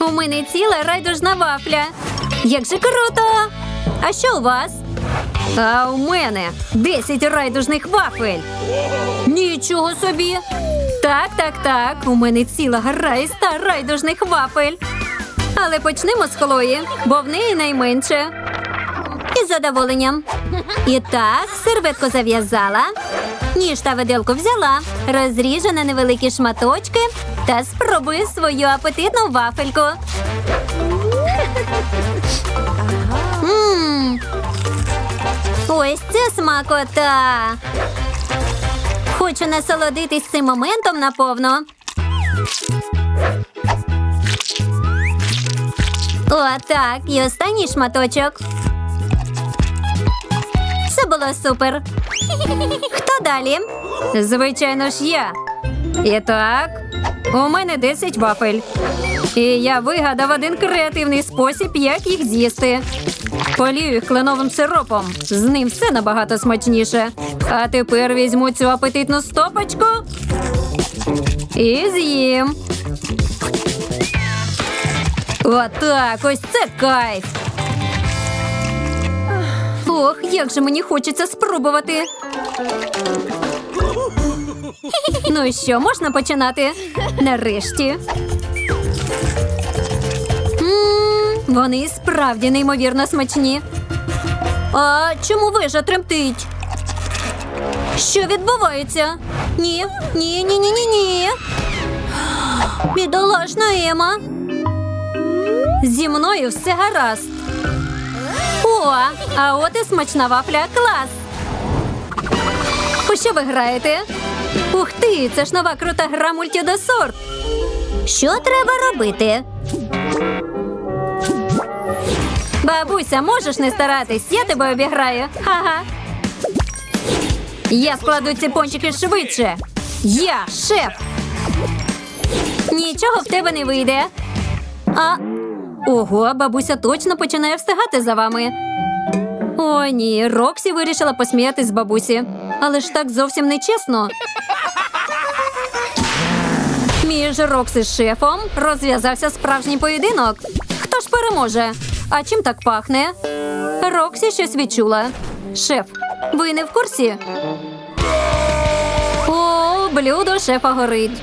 У мене ціла райдужна вафля. Як же круто! А що у вас? А у мене 10 райдужних вафель. Нічого собі. Так, так, так. У мене ціла гора із ста райдужних вафель. Але почнемо з Хлої, бо в неї найменше. Із задоволенням. І так, серветку зав'язала. Ніж та виделку взяла, розріжу на невеликі шматочки та спробую свою апетитну вафельку. Ось це смакота. Хочу насолодитись цим моментом наповно. О, так, і останній шматочок. Це було супер. Хто далі? Звичайно ж я. І так, у мене 10 вафель. І я вигадав один креативний спосіб, як їх з'їсти. Полію їх кленовим сиропом. З ним все набагато смачніше. А тепер візьму цю апетитну стопочку і з'їм. Отак, ось це кайф. Ох, як же мені хочеться спробувати. Ну і що, можна починати? Нарешті. Вони справді неймовірно смачні. А чому вежа тремтить? Що відбувається? Ні, ні, ні, ні, ні, ні. Бідолашна Ема. Зі мною все гаразд. О, а от і смачна вафля клас. У що ви граєте? Ух ти, це ж нова крута гра мультідосорт. Що треба робити? Бабуся, можеш не старатись, я тебе обіграю. Ха-ха. Я складу ці пончики швидше. Я шеф. Нічого в тебе не вийде. А ого, бабуся точно починає встигати за вами. О, ні, Роксі вирішила посміятись з бабусі. Але ж так зовсім не чесно. Між Роксі з шефом розв'язався справжній поєдинок. Хто ж переможе? А чим так пахне? Роксі щось відчула. Шеф, ви не в курсі? О, блюдо шефа горить.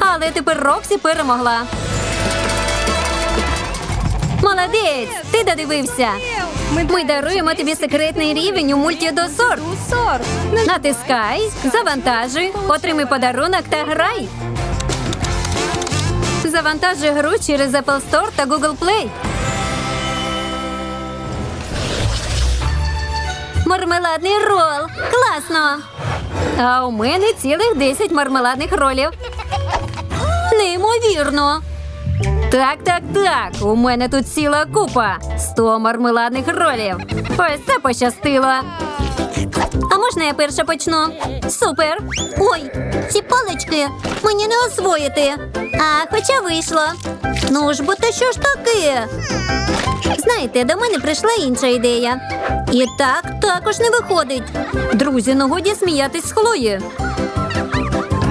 Але тепер Роксі перемогла. Молодець! Ти додивився. Ми даруємо тобі секретний рівень у мультідосор. Натискай, завантажуй, отримай подарунок та грай. Завантажуй гру через Apple Store та Google Play. Мармеладний рол. Класно. А у мене цілих 10 мармеладних ролів. Неймовірно. Так, так, так. У мене тут ціла купа. 100 мармеладних ролів. Ось це пощастило. А можна я перша почну? Супер. Ой, ці палички мені не освоїти. А хоча вийшло. Ну ж, бо то що ж таке? Знаєте, до мене прийшла інша ідея. І так також не виходить. Друзі, ну годі сміятись з Хлої.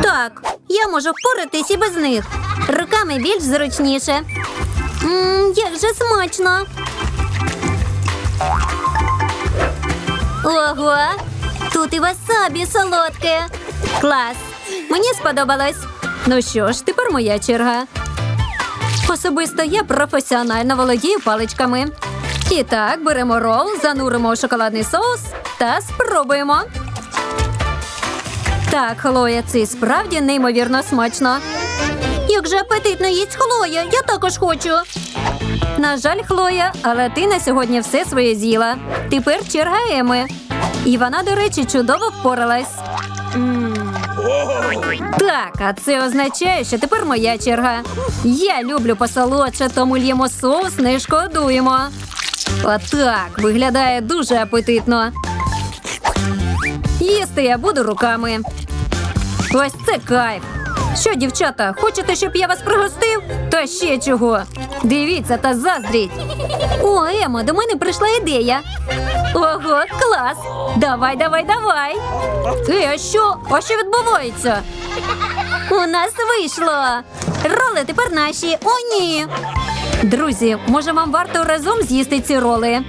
Так, я можу впоратись і без них. Руками більш зручніше. Мм, як же смачно. Ого, тут і васабі солодке. Клас. Мені сподобалось. Ну що ж, тепер моя черга. Особисто я професіонально володію паличками. І так, беремо рол, зануримо у шоколадний соус та спробуємо. Так, Хлоя, це справді неймовірно смачно. Як же апетитно їсть Хлоя, я також хочу. На жаль, Хлоя, але ти на сьогодні все своє з'їла. Тепер черга Еми. І вона, до речі, чудово впоралась. Так, а це означає, що тепер моя черга. Я люблю посолодше, тому л'ємо соус, не шкодуємо. Отак виглядає дуже апетитно. Їсти я буду руками. Ось це кайф. Що, дівчата, хочете, щоб я вас пригостив? Та ще чого. Дивіться та заздріть. О, Емо, до мене прийшла ідея. Ого, клас! Давай, давай, давай. Е, а що? А що відбувається? У нас вийшло. Роли тепер наші. О, ні. Друзі, може вам варто разом з'їсти ці роли?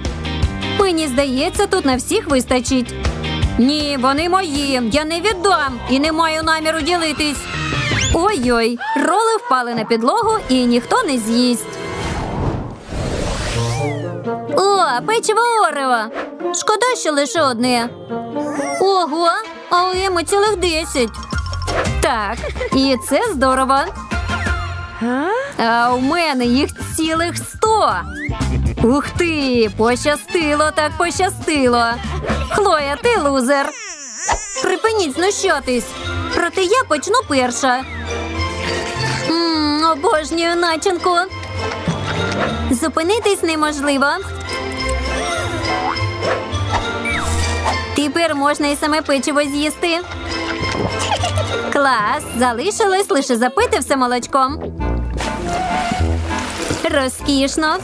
Мені здається, тут на всіх вистачить. Ні, вони мої. Я не віддам і не маю наміру ділитись. Ой-ой, роли впали на підлогу і ніхто не з'їсть. О, печиво Орео. Шкода, що лише одне. Ого, а у Еми цілих десять. Так, і це здорово. А у мене їх цілих сто. Ух ти, пощастило, так пощастило. Хлоя, ти лузер. Припиніть знущатись. Проте я почну перша. Мм, обожнюю начинку. Зупинитись неможливо. Тепер можна і саме печиво з'їсти. Клас! Залишилось лише запити все молочком. Розкішно.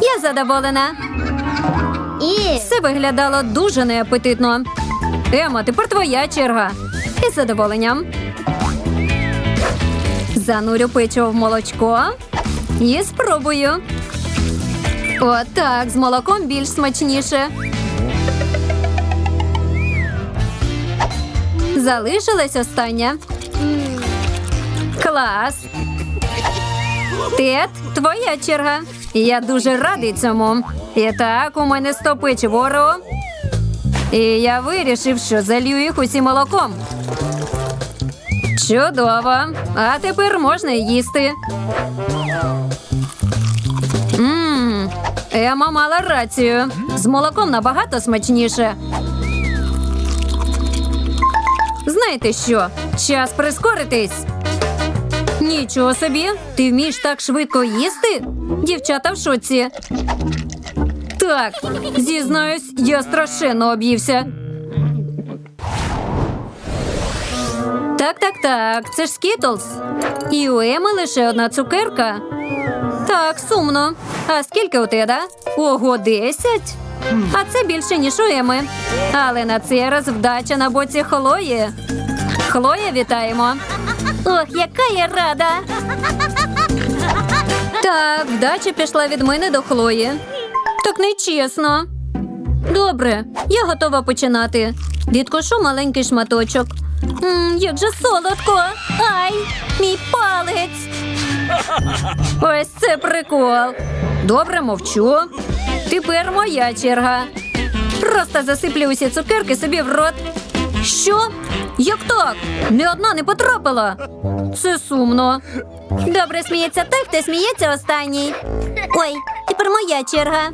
Я задоволена. І Все виглядало дуже неапетитно. Ема, тепер твоя черга. Із задоволенням. Занурю печиво в молочко і спробую. Отак, з молоком більш смачніше. Залишилась остання. Клас. Тед, твоя черга. Я дуже радий цьому. І так, у мене сто печив Орео. І я вирішив, що залью їх усі молоком. Чудово. А тепер можна їсти. Мм, Ема мала рацію. З молоком набагато смачніше. Знаєте що? Час прискоритись. Нічого собі, ти вмієш так швидко їсти? Дівчата в шоці. Так, зізнаюсь, я страшенно об'ївся. Так, так, так, це ж Скітлз. І у Еми лише одна цукерка. Так, сумно. А скільки у тебе? Ого, десять. А це більше, ніж у Еми. Але на цей раз вдача на боці Хлої. Хлоя, вітаємо. Ох, яка я рада. Так, вдача пішла від мене до Хлої. Так нечесно. Добре, я готова починати. Відкошу маленький шматочок. М, як же солодко. Ай, мій палець. Ось це прикол. Добре, мовчу. Тепер моя черга. Просто засиплю усі цукерки собі в рот. Що? Як так? Ні одна не потрапила. Це сумно. Добре сміється той, хто сміється останній. Ой, тепер моя черга.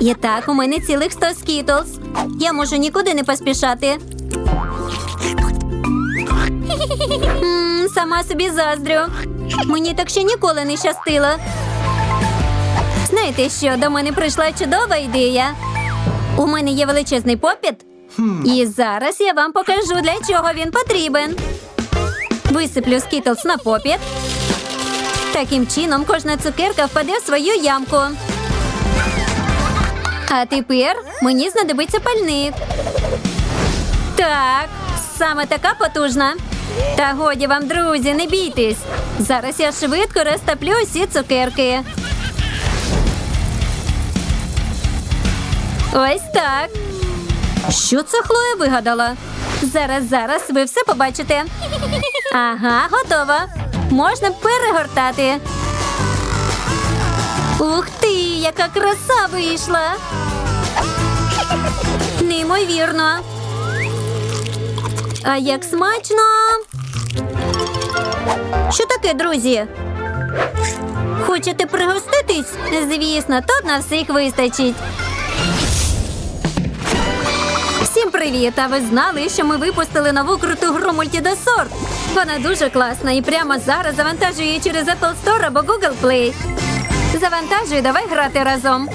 І так, у мене цілих 100 скітлз. Я можу нікуди не поспішати. М, сама собі заздрю. Мені так ще ніколи не щастило. Знаєте що, до мене прийшла чудова ідея. У мене є величезний попіт. І зараз я вам покажу, для чого він потрібен. Висиплю скітлс на попіт. Таким чином кожна цукерка впаде в свою ямку. А тепер мені знадобиться пальник. Так, саме така потужна. Та годі вам, друзі, не бійтесь. Зараз я швидко розтоплю усі цукерки. Ось так. Що це Хлоя вигадала? Зараз, зараз ви все побачите. Ага, готово. Можна перегортати. Ух ти, яка краса вийшла. Неймовірно. А як смачно. Що таке, друзі? Хочете пригоститись? Звісно, тут на всіх вистачить. Всім привіт! А ви знали, що ми випустили нову круту гру Multidesort? Вона дуже класна і прямо зараз завантажує її через Apple Store або Google Play. Завантажуй, давай грати разом.